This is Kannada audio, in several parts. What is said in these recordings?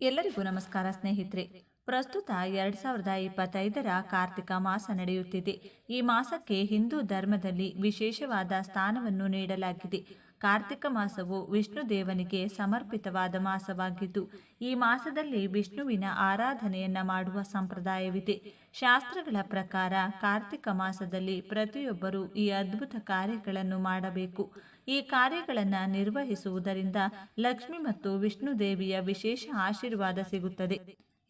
ಎಲ್ಲರಿಗೂ ನಮಸ್ಕಾರ ಸ್ನೇಹಿತರೆ. ಪ್ರಸ್ತುತ ಎರಡ್ ಸಾವಿರದ ಇಪ್ಪತ್ತೈದರ ಕಾರ್ತಿಕ ಮಾಸ ನಡೆಯುತ್ತಿದೆ. ಈ ಮಾಸಕ್ಕೆ ಹಿಂದೂ ಧರ್ಮದಲ್ಲಿ ವಿಶೇಷವಾದ ಸ್ಥಾನವನ್ನು ನೀಡಲಾಗಿದೆ. ಕಾರ್ತಿಕ ಮಾಸವು ವಿಷ್ಣು ದೇವನಿಗೆ ಸಮರ್ಪಿತವಾದ ಮಾಸವಾಗಿದ್ದು, ಈ ಮಾಸದಲ್ಲಿ ವಿಷ್ಣುವಿನ ಆರಾಧನೆಯನ್ನ ಮಾಡುವ ಸಂಪ್ರದಾಯವಿದೆ. ಶಾಸ್ತ್ರಗಳ ಪ್ರಕಾರ ಕಾರ್ತಿಕ ಮಾಸದಲ್ಲಿ ಪ್ರತಿಯೊಬ್ಬರೂ ಈ ಅದ್ಭುತ ಕಾರ್ಯಗಳನ್ನು ಮಾಡಬೇಕು. ಈ ಕಾರ್ಯಗಳನ್ನು ನಿರ್ವಹಿಸುವುದರಿಂದ ಲಕ್ಷ್ಮಿ ಮತ್ತು ವಿಷ್ಣು ದೇವಿಯ ವಿಶೇಷ ಆಶೀರ್ವಾದ ಸಿಗುತ್ತದೆ.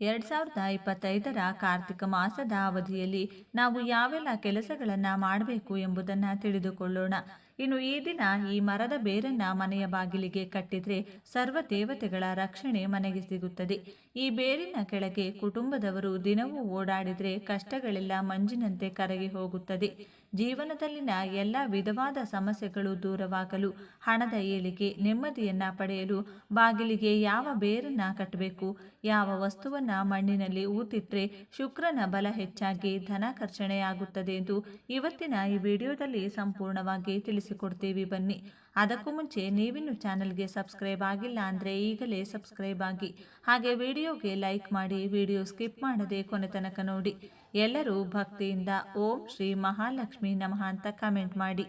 ಎರಡ್ ಸಾವಿರದ ಇಪ್ಪತ್ತೈದರ ಕಾರ್ತಿಕ ಮಾಸದ ಅವಧಿಯಲ್ಲಿ ನಾವು ಯಾವೆಲ್ಲ ಕೆಲಸಗಳನ್ನು ಮಾಡಬೇಕು ಎಂಬುದನ್ನು ತಿಳಿದುಕೊಳ್ಳೋಣ. ಇನ್ನು ಈ ದಿನ ಈ ಮರದ ಬೇರನ್ನ ಮನೆಯ ಬಾಗಿಲಿಗೆ ಕಟ್ಟಿದ್ರೆ ಸರ್ವ ದೇವತೆಗಳ ರಕ್ಷಣೆ ಮನೆಗೆ ಸಿಗುತ್ತದೆ. ಈ ಬೇರಿನ ಕೆಳಗೆ ಕುಟುಂಬದವರು ದಿನವೂ ಓಡಾಡಿದ್ರೆ ಕಷ್ಟಗಳೆಲ್ಲ ಮಂಜಿನಂತೆ ಕರಗಿ ಹೋಗುತ್ತದೆ. ಜೀವನದಲ್ಲಿನ ಎಲ್ಲ ವಿಧವಾದ ಸಮಸ್ಯೆಗಳು ದೂರವಾಗಲು ಹಣದ ಏಳಿಗೆ ನೆಮ್ಮದಿಯನ್ನ ಪಡೆಯಲು ಬಾಗಿಲಿಗೆ ಯಾವ ಬೇರನ್ನ ಕಟ್ಟಬೇಕು, ಯಾವ ವಸ್ತುವನ್ನ ಮಣ್ಣಿನಲ್ಲಿ ಊತಿಟ್ರೆ ಶುಕ್ರನ ಬಲ ಹೆಚ್ಚಾಗಿ ಧನಾಕರ್ಷಣೆಯಾಗುತ್ತದೆ ಎಂದು ಇವತ್ತಿನ ಈ ವಿಡಿಯೋದಲ್ಲಿ ಸಂಪೂರ್ಣವಾಗಿ ತಿಳಿಸಿಕೊಡ್ತೀವಿ. ಬನ್ನಿ. ಅದಕ್ಕೂ ಮುಂಚೆ ನೀವಿನ್ನು ಚಾನಲ್ಗೆ ಸಬ್ಸ್ಕ್ರೈಬ್ ಆಗಿಲ್ಲ ಅಂದರೆ ಈಗಲೇ ಸಬ್ಸ್ಕ್ರೈಬ್ ಆಗಿ. ಹಾಗೆ ವಿಡಿಯೋಗೆ ಲೈಕ್ ಮಾಡಿ, ವಿಡಿಯೋ ಸ್ಕಿಪ್ ಮಾಡದೆ ಕೊನೆ ತನಕ ನೋಡಿ. ಎಲ್ಲರೂ ಭಕ್ತಿಯಿಂದ ಓಂ ಶ್ರೀ ಮಹಾಲಕ್ಷ್ಮಿ ನಮಃ ಅಂತ ಕಮೆಂಟ್ ಮಾಡಿ.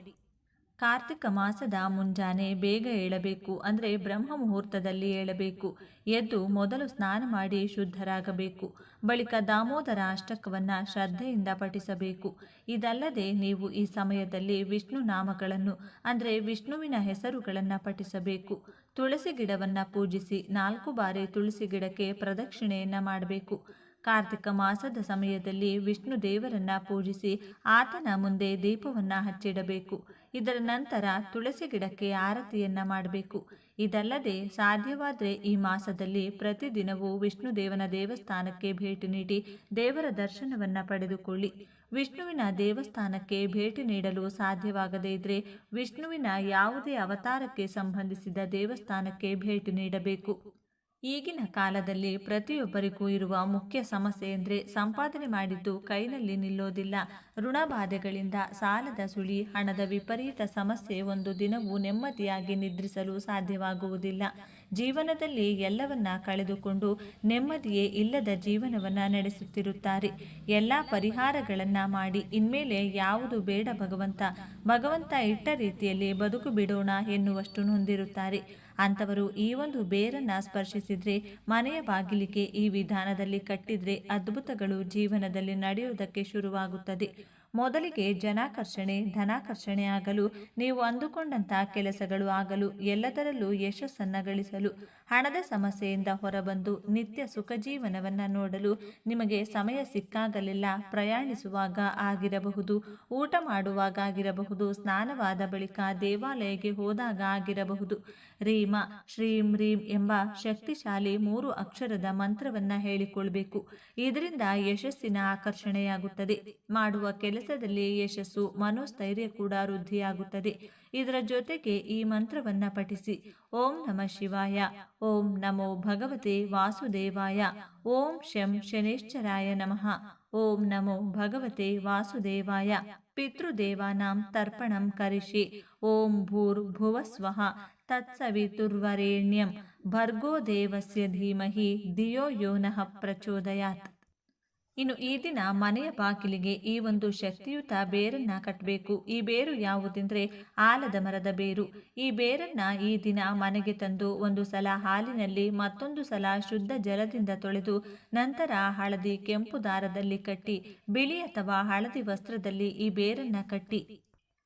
ಕಾರ್ತಿಕ ಮಾಸದ ಮುಂಜಾನೆ ಬೇಗ ಏಳಬೇಕು, ಅಂದರೆ ಬ್ರಹ್ಮ ಮುಹೂರ್ತದಲ್ಲಿ ಏಳಬೇಕು. ಎದ್ದು ಮೊದಲು ಸ್ನಾನ ಮಾಡಿ ಶುದ್ಧರಾಗಬೇಕು. ಬಳಿಕ ದಾಮೋದರ ಅಷ್ಟಕವನ್ನು ಶ್ರದ್ಧೆಯಿಂದ ಪಠಿಸಬೇಕು. ಇದಲ್ಲದೆ ನೀವು ಈ ಸಮಯದಲ್ಲಿ ವಿಷ್ಣು ನಾಮಗಳನ್ನು, ಅಂದರೆ ವಿಷ್ಣುವಿನ ಹೆಸರುಗಳನ್ನು ಪಠಿಸಬೇಕು. ತುಳಸಿ ಗಿಡವನ್ನು ಪೂಜಿಸಿ ನಾಲ್ಕು ಬಾರಿ ತುಳಸಿ ಗಿಡಕ್ಕೆ ಪ್ರದಕ್ಷಿಣೆಯನ್ನು ಮಾಡಬೇಕು. ಕಾರ್ತಿಕ ಮಾಸದ ಸಮಯದಲ್ಲಿ ವಿಷ್ಣು ದೇವರನ್ನ ಪೂಜಿಸಿ ಆತನ ಮುಂದೆ ದೀಪವನ್ನ ಹಚ್ಚಿಡಬೇಕು. ಇದರ ನಂತರ ತುಳಸಿ ಗಿಡಕ್ಕೆ ಆರತಿಯನ್ನ ಮಾಡಬೇಕು. ಇದಲ್ಲದೆ ಸಾಧ್ಯವಾದರೆ ಈ ಮಾಸದಲ್ಲಿ ಪ್ರತಿದಿನವೂ ವಿಷ್ಣು ದೇವನ ದೇವಸ್ಥಾನಕ್ಕೆ ಭೇಟಿ ನೀಡಿ ದೇವರ ದರ್ಶನವನ್ನ ಪಡೆದುಕೊಳ್ಳಿ. ವಿಷ್ಣುವಿನ ದೇವಸ್ಥಾನಕ್ಕೆ ಭೇಟಿ ನೀಡಲು ಸಾಧ್ಯವಾಗದೇ ಇದ್ರೆ ವಿಷ್ಣುವಿನ ಯಾವುದೇ ಅವತಾರಕ್ಕೆ ಸಂಬಂಧಿಸಿದ ದೇವಸ್ಥಾನಕ್ಕೆ ಭೇಟಿ ನೀಡಬೇಕು. ಈಗಿನ ಕಾಲದಲ್ಲಿ ಪ್ರತಿಯೊಬ್ಬರಿಗೂ ಇರುವ ಮುಖ್ಯ ಸಮಸ್ಯೆ ಎಂದರೆ ಸಂಪಾದನೆ ಮಾಡಿದ್ದು ಕೈನಲ್ಲಿ ನಿಲ್ಲೋದಿಲ್ಲ. ಋಣಬಾಧೆಗಳಿಂದ ಸಾಲದ ಸುಳಿ, ಹಣದ ವಿಪರೀತ ಸಮಸ್ಯೆ ಒಂದು ದಿನವೂ ನೆಮ್ಮದಿಯಾಗಿ ನಿದ್ರಿಸಲು ಸಾಧ್ಯವಾಗುವುದಿಲ್ಲ. ಜೀವನದಲ್ಲಿ ಎಲ್ಲವನ್ನ ಕಳೆದುಕೊಂಡು ನೆಮ್ಮದಿಯೇ ಇಲ್ಲದ ಜೀವನವನ್ನ ನಡೆಸುತ್ತಿರುತ್ತಾರೆ. ಎಲ್ಲ ಪರಿಹಾರಗಳನ್ನ ಮಾಡಿ, ಇನ್ಮೇಲೆ ಯಾವುದು ಬೇಡ ಭಗವಂತ. ಭಗವಂತ ಇಟ್ಟ ರೀತಿಯಲ್ಲಿ ಬದುಕು ಬಿಡೋಣ ಎನ್ನುವಷ್ಟು ಹೊಂದಿರುತ್ತಾರೆ. ಅಂಥವರು ಈ ಒಂದು ಬೇರನ್ನ ಸ್ಪರ್ಶಿಸಿದ್ರೆ, ಮನೆಯ ಬಾಗಿಲಿಗೆ ಈ ವಿಧಾನದಲ್ಲಿ ಕಟ್ಟಿದ್ರೆ ಅದ್ಭುತಗಳು ಜೀವನದಲ್ಲಿ ನಡೆಯುವುದಕ್ಕೆ ಶುರುವಾಗುತ್ತದೆ. ಮೊದಲಿಗೆ ಜನಾಕರ್ಷಣೆ, ಧನಾಕರ್ಷಣೆ ಆಗಲು, ನೀವು ಅಂದುಕೊಂಡಂಥ ಕೆಲಸಗಳು ಆಗಲು, ಎಲ್ಲದರಲ್ಲೂ ಯಶಸ್ಸನ್ನು ಗಳಿಸಲು, ಹಣದ ಸಮಸ್ಯೆಯಿಂದ ಹೊರಬಂದು ನಿತ್ಯ ಸುಖ ಜೀವನವನ್ನು ನೋಡಲು ನಿಮಗೆ ಸಮಯ ಸಿಕ್ಕಾಗಲೆಲ್ಲ ಪ್ರಯಾಣಿಸುವಾಗ ಆಗಿರಬಹುದು, ಊಟ ಮಾಡುವಾಗ ಆಗಿರಬಹುದು, ಸ್ನಾನವಾದ ಬಳಿಕ ದೇವಾಲಯಕ್ಕೆ ಹೋದಾಗ ಆಗಿರಬಹುದು. ರೀಮ, ಶ್ರೀಂ ರೀಂ ಎಂಬ ಶಕ್ತಿಶಾಲಿ ಮೂರು ಅಕ್ಷರದ ಮಂತ್ರವನ್ನ ಹೇಳಿಕೊಳ್ಬೇಕು. ಇದರಿಂದ ಯಶಸ್ಸಿನ ಆಕರ್ಷಣೆಯಾಗುತ್ತದೆ. ಮಾಡುವ ಕೆಲಸದಲ್ಲಿ ಯಶಸ್ಸು, ಮನೋಸ್ಥೈರ್ಯ ಕೂಡ ವೃದ್ಧಿಯಾಗುತ್ತದೆ. ಇದರ ಜೊತೆಗೆ ಈ ಮಂತ್ರವನ್ನ ಪಠಿಸಿ. ಓಂ ನಮ ಶಿವಾಯ. ಓಂ ನಮೋ ಭಗವತೆ ವಾಸುದೇವಾಯ. ಓಂ ಶಂ ಶನೇಶ್ಚರಾಯ ನಮಃ. ಓಂ ನಮೋ ಭಗವತೆ ವಾಸುದೇವಾಯ. ಪಿತೃದೇವಾನಾಂ ತರ್ಪಣಂ ಕರಿಷಿ. ಓಂ ಭೂರ್ ಭುವಸ್ವಃ ತತ್ಸವಿತುರ್ವರೆಣ್ಯಂ ಭರ್ಗೋ ದೇವಸ್ಯ ಧೀಮಹಿ. ಧಿಯೋ ಯೋನಃ ಪ್ರಚೋದಯಾತ್. ಇನ್ನು ಈ ದಿನ ಮನೆಯ ಬಾಗಿಲಿಗೆ ಈ ಒಂದು ಶಕ್ತಿಯುತ ಬೇರನ್ನ ಕಟ್ಟಬೇಕು ಈ ಬೇರು ಯಾವುದೆಂದ್ರೆ ಆಲದ ಮರದ ಬೇರು. ಈ ಬೇರನ್ನ ಈ ದಿನ ಮನೆಗೆ ತಂದು ಒಂದು ಸಲ ಹಾಲಿನಲ್ಲಿ ಮತ್ತೊಂದು ಸಲ ಶುದ್ಧ ಜಲದಿಂದ ತೊಳೆದು ನಂತರ ಹಳದಿ ಕೆಂಪು ದಾರದಲ್ಲಿ ಕಟ್ಟಿ, ಬಿಳಿ ಅಥವಾ ಹಳದಿ ವಸ್ತ್ರದಲ್ಲಿ ಈ ಬೇರನ್ನ ಕಟ್ಟಿ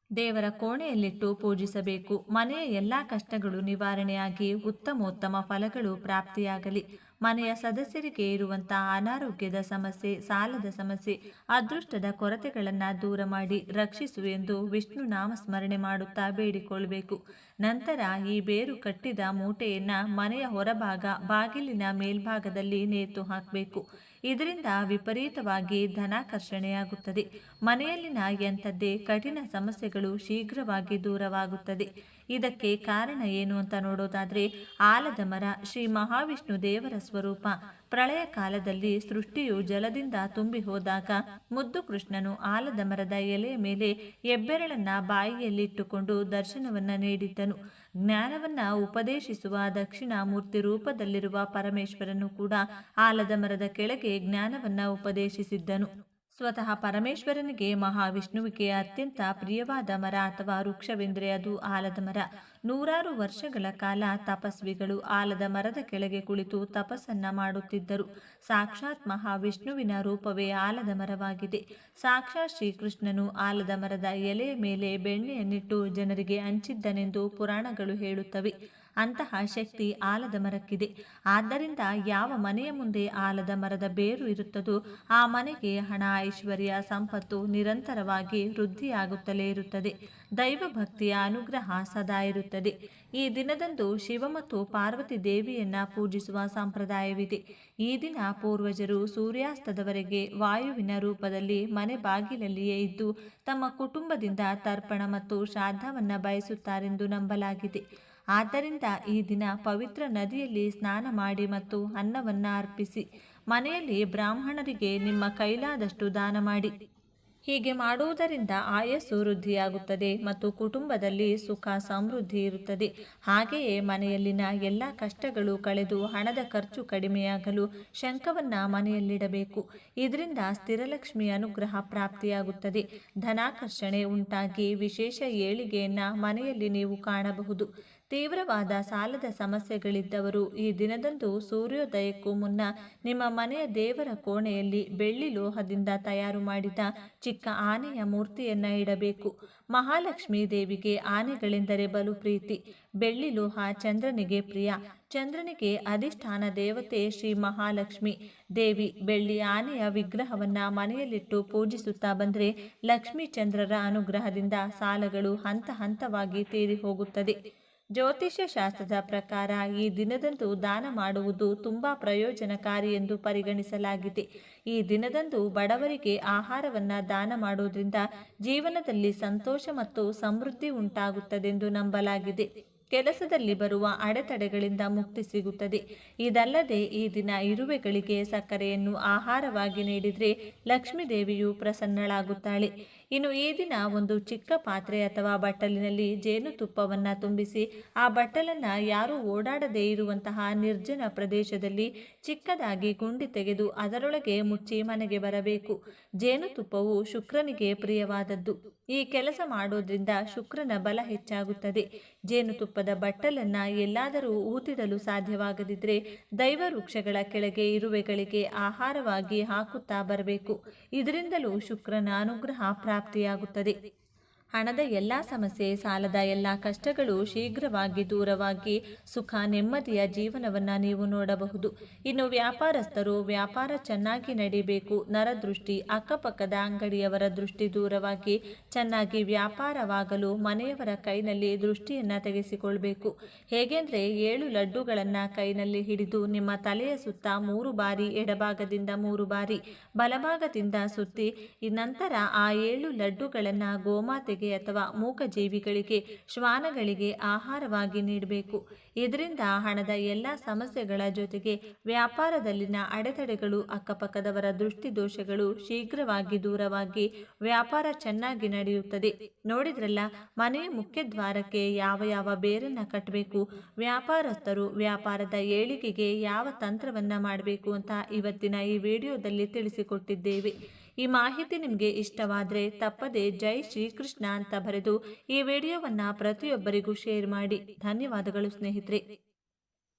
ದೇವರ ಕೋಣೆಯಲ್ಲಿಟ್ಟು ಪೂಜಿಸಬೇಕು. ಮನೆಯ ಎಲ್ಲ ಕಷ್ಟಗಳು ನಿವಾರಣೆಯಾಗಿ ಉತ್ತಮೋತ್ತಮ ಫಲಗಳು ಪ್ರಾಪ್ತಿಯಾಗಲಿ. ಮನೆಯ ಸದಸ್ಯರಿಗೆ ಇರುವಂತಹ ಅನಾರೋಗ್ಯದ ಸಮಸ್ಯೆ, ಸಾಲದ ಸಮಸ್ಯೆ, ಅದೃಷ್ಟದ ಕೊರತೆಗಳನ್ನು ದೂರ ಮಾಡಿ ರಕ್ಷಿಸು ಎಂದು ವಿಷ್ಣು ನಾಮಸ್ಮರಣೆ ಮಾಡುತ್ತಾ ಬೇಡಿಕೊಳ್ಳಬೇಕು. ನಂತರ ಈ ಬೇರು ಕಟ್ಟಿದ ಮೂಟೆಯನ್ನು ಮನೆಯ ಹೊರಭಾಗ, ಬಾಗಿಲಿನ ಮೇಲ್ಭಾಗದಲ್ಲಿ ನೇತು ಹಾಕಬೇಕು. ಇದರಿಂದ ವಿಪರೀತವಾಗಿ ಧನಾಕರ್ಷಣೆಯಾಗುತ್ತದೆ. ಮನೆಯಲ್ಲಿನ ಎಂಥದ್ದೇ ಕಠಿಣ ಸಮಸ್ಯೆಗಳು ಶೀಘ್ರವಾಗಿ ದೂರವಾಗುತ್ತದೆ. ಇದಕ್ಕೆ ಕಾರಣ ಏನು ಅಂತ ನೋಡೋದಾದ್ರೆ ಆಲದ ಮರ, ಶ್ರೀ ಮಹಾವಿಷ್ಣು ದೇವರ ಸ್ವರೂಪ. ಪ್ರಳಯ ಕಾಲದಲ್ಲಿ ಸೃಷ್ಟಿಯು ಜಲದಿಂದ ತುಂಬಿ ಹೋದಾಗ ಮುದ್ದು ಕೃಷ್ಣನು ಆಲದ ಮರದ ಎಲೆಯ ಮೇಲೆ ಹೆಬ್ಬೆರಳನ್ನ ಬಾಯಿಯಲ್ಲಿಟ್ಟುಕೊಂಡು ದರ್ಶನವನ್ನ ನೀಡಿದ್ದನು. ಜ್ಞಾನವನ್ನ ಉಪದೇಶಿಸುವ ದಕ್ಷಿಣ ಮೂರ್ತಿ ರೂಪದಲ್ಲಿರುವ ಪರಮೇಶ್ವರನು ಕೂಡ ಆಲದ ಮರದ ಕೆಳಗೆ ಜ್ಞಾನವನ್ನ ಉಪದೇಶಿಸಿದ್ದನು. ಸ್ವತಃ ಪರಮೇಶ್ವರನಿಗೆ ಮಹಾವಿಷ್ಣುವಿಗೆ ಅತ್ಯಂತ ಪ್ರಿಯವಾದ ಮರ ಅಥವಾ ವೃಕ್ಷವೆಂದರೆ ಅದು ಆಲದ ಮರ. ನೂರಾರು ವರ್ಷಗಳ ಕಾಲ ತಪಸ್ವಿಗಳು ಆಲದ ಮರದ ಕೆಳಗೆ ಕುಳಿತು ತಪಸ್ಸನ್ನ ಮಾಡುತ್ತಿದ್ದರು. ಸಾಕ್ಷಾತ್ ಮಹಾವಿಷ್ಣುವಿನ ರೂಪವೇ ಆಲದ ಮರವಾಗಿದೆ. ಸಾಕ್ಷಾತ್ ಶ್ರೀಕೃಷ್ಣನು ಆಲದ ಮರದ ಎಲೆಯ ಮೇಲೆ ಬೆಣ್ಣೆಯನ್ನಿಟ್ಟು ಜನರಿಗೆ ಹಂಚಿದ್ದನೆಂದು ಪುರಾಣಗಳು ಹೇಳುತ್ತವೆ. ಅಂತಹ ಶಕ್ತಿ ಆಲದ ಮರಕ್ಕಿದೆ. ಆದ್ದರಿಂದ ಯಾವ ಮನೆಯ ಮುಂದೆ ಆಲದ ಮರದ ಬೇರು ಇರುತ್ತದೋ ಆ ಮನೆಗೆ ಹಣ, ಐಶ್ವರ್ಯ, ಸಂಪತ್ತು ನಿರಂತರವಾಗಿ ವೃದ್ಧಿಯಾಗುತ್ತಲೇ ಇರುತ್ತದೆ. ದೈವ ಭಕ್ತಿಯ ಅನುಗ್ರಹ ಸದಾ ಇರುತ್ತದೆ. ಈ ದಿನದಂದು ಶಿವ ಮತ್ತು ಪಾರ್ವತಿ ದೇವಿಯನ್ನ ಪೂಜಿಸುವ ಸಂಪ್ರದಾಯವಿದೆ. ಈ ದಿನ ಪೂರ್ವಜರು ಸೂರ್ಯಾಸ್ತದವರೆಗೆ ವಾಯುವಿನ ರೂಪದಲ್ಲಿ ಮನೆ ಬಾಗಿಲಲ್ಲಿಯೇ ಇದ್ದು ತಮ್ಮ ಕುಟುಂಬದಿಂದ ತರ್ಪಣ ಮತ್ತು ಶ್ರಾದ್ದವನ್ನು ಬಯಸುತ್ತಾರೆಂದು ನಂಬಲಾಗಿದೆ. ಆದ್ದರಿಂದ ಈ ದಿನ ಪವಿತ್ರ ನದಿಯಲ್ಲಿ ಸ್ನಾನ ಮಾಡಿ ಮತ್ತು ಅನ್ನವನ್ನು ಅರ್ಪಿಸಿ. ಮನೆಯಲ್ಲಿ ಬ್ರಾಹ್ಮಣರಿಗೆ ನಿಮ್ಮ ಕೈಲಾದಷ್ಟು ದಾನ ಮಾಡಿ. ಹೀಗೆ ಮಾಡುವುದರಿಂದ ಆಯಸ್ಸು ವೃದ್ಧಿಯಾಗುತ್ತದೆ ಮತ್ತು ಕುಟುಂಬದಲ್ಲಿ ಸುಖ ಸಮೃದ್ಧಿ ಇರುತ್ತದೆ. ಹಾಗೆಯೇ ಮನೆಯಲ್ಲಿನ ಎಲ್ಲ ಕಷ್ಟಗಳು ಕಳೆದು ಹಣದ ಖರ್ಚು ಕಡಿಮೆಯಾಗಲು ಶಂಕವನ್ನು ಮನೆಯಲ್ಲಿಡಬೇಕು. ಇದರಿಂದ ಸ್ಥಿರಲಕ್ಷ್ಮಿ ಅನುಗ್ರಹ ಪ್ರಾಪ್ತಿಯಾಗುತ್ತದೆ. ಧನಾಕರ್ಷಣೆ ಉಂಟಾಗಿ ವಿಶೇಷ ಏಳಿಗೆಯನ್ನು ಮನೆಯಲ್ಲಿ ನೀವು ಕಾಣಬಹುದು. ತೀವ್ರವಾದ ಸಾಲದ ಸಮಸ್ಯೆಗಳಿದ್ದವರು ಈ ದಿನದಂದು ಸೂರ್ಯೋದಯಕ್ಕೂ ಮುನ್ನ ನಿಮ್ಮ ಮನೆಯ ದೇವರ ಕೋಣೆಯಲ್ಲಿ ಬೆಳ್ಳಿ ಲೋಹದಿಂದ ತಯಾರು ಮಾಡಿದ ಚಿಕ್ಕ ಆನೆಯ ಮೂರ್ತಿಯನ್ನ ಇಡಬೇಕು. ಮಹಾಲಕ್ಷ್ಮೀ ದೇವಿಗೆ ಆನೆಗಳೆಂದರೆ ಬಲು ಪ್ರೀತಿ. ಬೆಳ್ಳಿ ಲೋಹ ಚಂದ್ರನಿಗೆ ಪ್ರಿಯ. ಚಂದ್ರನಿಗೆ ಅಧಿಷ್ಠಾನ ದೇವತೆ ಶ್ರೀ ಮಹಾಲಕ್ಷ್ಮಿ. ದೇವಿ ಬೆಳ್ಳಿ ಆನೆಯ ವಿಗ್ರಹವನ್ನ ಮನೆಯಲ್ಲಿಟ್ಟು ಪೂಜಿಸುತ್ತಾ ಬಂದರೆ ಲಕ್ಷ್ಮೀ ಚಂದ್ರರ ಅನುಗ್ರಹದಿಂದ ಸಾಲಗಳು ಹಂತ ಹಂತವಾಗಿ ತೀರಿ ಹೋಗುತ್ತದೆ ಜ್ಯೋತಿಷ್ಯ ಶಾಸ್ತ್ರದ ಪ್ರಕಾರ ಈ ದಿನದಂದು ದಾನ ಮಾಡುವುದು ತುಂಬಾ ಪ್ರಯೋಜನಕಾರಿ ಎಂದು ಪರಿಗಣಿಸಲಾಗಿದೆ. ಈ ದಿನದಂದು ಬಡವರಿಗೆ ಆಹಾರವನ್ನು ದಾನ ಮಾಡುವುದರಿಂದ ಜೀವನದಲ್ಲಿ ಸಂತೋಷ ಮತ್ತು ಸಮೃದ್ಧಿ ಉಂಟಾಗುತ್ತದೆಂದು ನಂಬಲಾಗಿದೆ. ಕೆಲಸದಲ್ಲಿ ಬರುವ ಅಡೆತಡೆಗಳಿಂದ ಮುಕ್ತಿ ಸಿಗುತ್ತದೆ. ಇದಲ್ಲದೆ ಈ ದಿನ ಇರುವೆಗಳಿಗೆ ಸಕ್ಕರೆಯನ್ನು ಆಹಾರವಾಗಿ ನೀಡಿದರೆ ಲಕ್ಷ್ಮೀದೇವಿಯು ಪ್ರಸನ್ನಳಾಗುತ್ತಾಳೆ. ಇನ್ನು ಈ ದಿನ ಒಂದು ಚಿಕ್ಕ ಪಾತ್ರೆ ಅಥವಾ ಬಟ್ಟಲಿನಲ್ಲಿ ಜೇನುತುಪ್ಪವನ್ನು ತುಂಬಿಸಿ ಆ ಬಟ್ಟಲನ್ನು ಯಾರೂ ಓಡಾಡದೇ ಇರುವಂತಹ ನಿರ್ಜನ ಪ್ರದೇಶದಲ್ಲಿ ಚಿಕ್ಕದಾಗಿ ಗುಂಡಿ ತೆಗೆದು ಅದರೊಳಗೆ ಮುಚ್ಚಿ ಮನೆಗೆ ಬರಬೇಕು. ಜೇನುತುಪ್ಪವು ಶುಕ್ರನಿಗೆ ಪ್ರಿಯವಾದದ್ದು. ಈ ಕೆಲಸ ಮಾಡೋದ್ರಿಂದ ಶುಕ್ರನ ಬಲ ಹೆಚ್ಚಾಗುತ್ತದೆ. ಜೇನುತುಪ್ಪದ ಬಟ್ಟಲನ್ನ ಎಲ್ಲಾದರೂ ಊತಿಡಲು ಸಾಧ್ಯವಾಗದಿದ್ದರೆ ದೈವ ವೃಕ್ಷಗಳ ಕೆಳಗೆ ಇರುವೆಗಳಿಗೆ ಆಹಾರವಾಗಿ ಹಾಕುತ್ತಾ ಬರಬೇಕು. ಇದರಿಂದಲೂ ಶುಕ್ರನ ಅನುಗ್ರಹ ಪ್ರಾಪ್ತಿಯಾಗುತ್ತದೆ. ಹಣದ ಎಲ್ಲ ಸಮಸ್ಯೆ, ಸಾಲದ ಎಲ್ಲ ಕಷ್ಟಗಳು ಶೀಘ್ರವಾಗಿ ದೂರವಾಗಿ ಸುಖ, ನೆಮ್ಮದಿಯ ಜೀವನವನ್ನು ನೀವು ನೋಡಬಹುದು. ಇನ್ನು ವ್ಯಾಪಾರಸ್ಥರು ವ್ಯಾಪಾರ ಚೆನ್ನಾಗಿ ನಡಿಬೇಕು. ನರದೃಷ್ಟಿ, ಅಕ್ಕಪಕ್ಕದ ಅಂಗಡಿಯವರ ದೃಷ್ಟಿ ದೂರವಾಗಿ ಚೆನ್ನಾಗಿ ವ್ಯಾಪಾರವಾಗಲು ಮನೆಯವರ ಕೈನಲ್ಲಿ ದೃಷ್ಟಿಯನ್ನು ತೆಗೆಸಿಕೊಳ್ಬೇಕು. ಹೇಗೆಂದರೆ ಏಳು ಲಡ್ಡುಗಳನ್ನು ಕೈನಲ್ಲಿ ಹಿಡಿದು ನಿಮ್ಮ ತಲೆಯ ಸುತ್ತ ಮೂರು ಬಾರಿ, ಎಡಭಾಗದಿಂದ ಮೂರು ಬಾರಿ, ಬಲಭಾಗದಿಂದ ಸುತ್ತಿ ನಂತರ ಆ ಏಳು ಲಡ್ಡುಗಳನ್ನು ಗೋಮಾತೆಗೆ ಅಥವಾ ಮೂಕಜೀವಿಗಳಿಗೆ, ಶ್ವಾನಗಳಿಗೆ ಆಹಾರವಾಗಿ ನೀಡಬೇಕು. ಇದರಿಂದ ಹಣದ ಎಲ್ಲ ಸಮಸ್ಯೆಗಳ ಜೊತೆಗೆ ವ್ಯಾಪಾರದಲ್ಲಿನ ಅಡೆತಡೆಗಳು, ಅಕ್ಕಪಕ್ಕದವರ ದೃಷ್ಟಿ ದೋಷಗಳು ಶೀಘ್ರವಾಗಿ ದೂರವಾಗಿ ವ್ಯಾಪಾರ ಚೆನ್ನಾಗಿ ನಡೆಯುತ್ತದೆ. ನೋಡಿದ್ರಲ್ಲ ಮನೆಯ ಮುಖ್ಯ ದ್ವಾರಕ್ಕೆ ಯಾವ ಯಾವ ಬೇರನ್ನ ಕಟ್ಟಬೇಕು ವ್ಯಾಪಾರಸ್ಥರು ವ್ಯಾಪಾರದ ಏಳಿಗೆಗೆ ಯಾವ ತಂತ್ರವನ್ನ ಮಾಡಬೇಕು ಅಂತ ಇವತ್ತಿನ ಈ ವಿಡಿಯೋದಲ್ಲಿ ತಿಳಿಸಿಕೊಟ್ಟಿದ್ದೇವೆ. ಈ ಮಾಹಿತಿ ನಿಮಗೆ ಇಷ್ಟವಾದರೆ ತಪ್ಪದೆ ಜೈ ಶ್ರೀಕೃಷ್ಣ ಅಂತ ಬರೆದು ಈ ವಿಡಿಯೋವನ್ನು ಪ್ರತಿಯೊಬ್ಬರಿಗೂ ಶೇರ್ ಮಾಡಿ. ಧನ್ಯವಾದಗಳು ಸ್ನೇಹಿತರೆ.